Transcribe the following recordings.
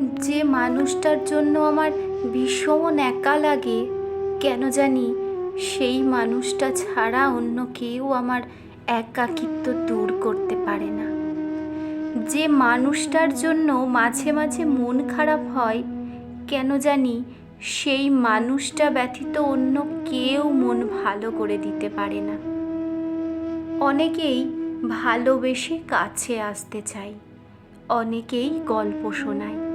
যে মানুষটার জন্য আমার ভীষণ একা লাগে, কেন জানি সেই মানুষটা ছাড়া অন্য কেউ আমার একাকিত্ব দূর করতে পারে না। যে মানুষটার জন্য মাঝে মাঝে মন খারাপ হয়, কেন জানি সেই মানুষটা ব্যতীত অন্য কেউ মন ভালো করে দিতে পারে না। অনেকেই ভালোবেসে কাছে আসতে চাই অনেকেই গল্প শোনায়।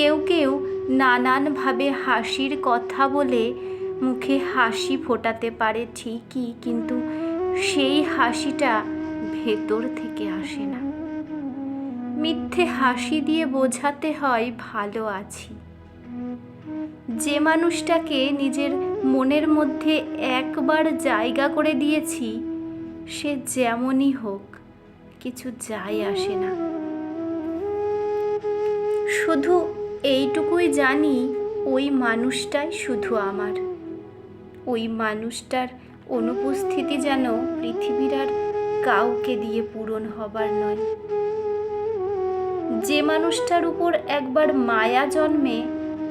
কেউ কেউ নানানভাবে হাসির কথা বলে মুখে হাসি ফোটাতে পারে ঠিকই, কিন্তু সেই হাসিটা ভেতর থেকে আসে না। মিথ্যে হাসি দিয়ে বোঝাতে হয়, ভালো আছি। যে মানুষটাকে নিজের মনের মধ্যে একবার জায়গা করে দিয়েছি, সে যেমনই হোক, কিছু যায় আসে না। শুধু এইটুকুই জানি, ওই মানুষটাই শুধু আমার। ওই মানুষটার অনুপস্থিতি যেন পৃথিবীর আর কাউকে দিয়ে পূরণ হবার নয়। যে মানুষটার উপর একবার মায়া জন্মে,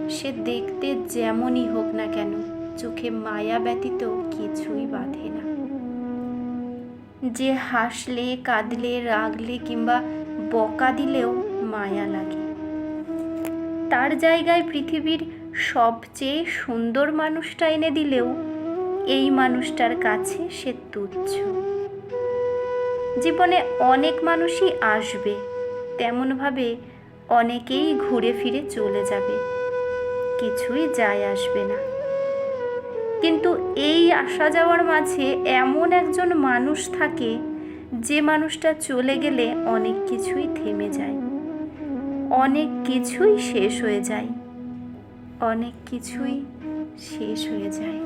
সে দেখতে যেমনই হোক না কেন, চোখে মায়া ব্যতীত কিছুই বাঁধে না। যে হাসলে, কাঁদলে, রাগলে কিংবা বকা দিলেও মায়া লাগে। তার জায়গায় পৃথিবীর সবচেয়ে সুন্দর মানুষটা এনে দিলেও এই মানুষটার কাছে সে তুচ্ছ। জীবনে অনেক মানুষই আসবে, তেমনভাবে অনেকেই ঘুরে ফিরে চলে যাবে, কিছুই যায় আসবে না। কিন্তু এই আসা যাওয়ার মাঝে এমন একজন মানুষ থাকে যে মানুষটা চলে গেলে অনেক কিছুই থেমে যায়। অনেক কিছুই শেষ হয়ে যায়। অনেক কিছুই শেষ হয়ে যায়।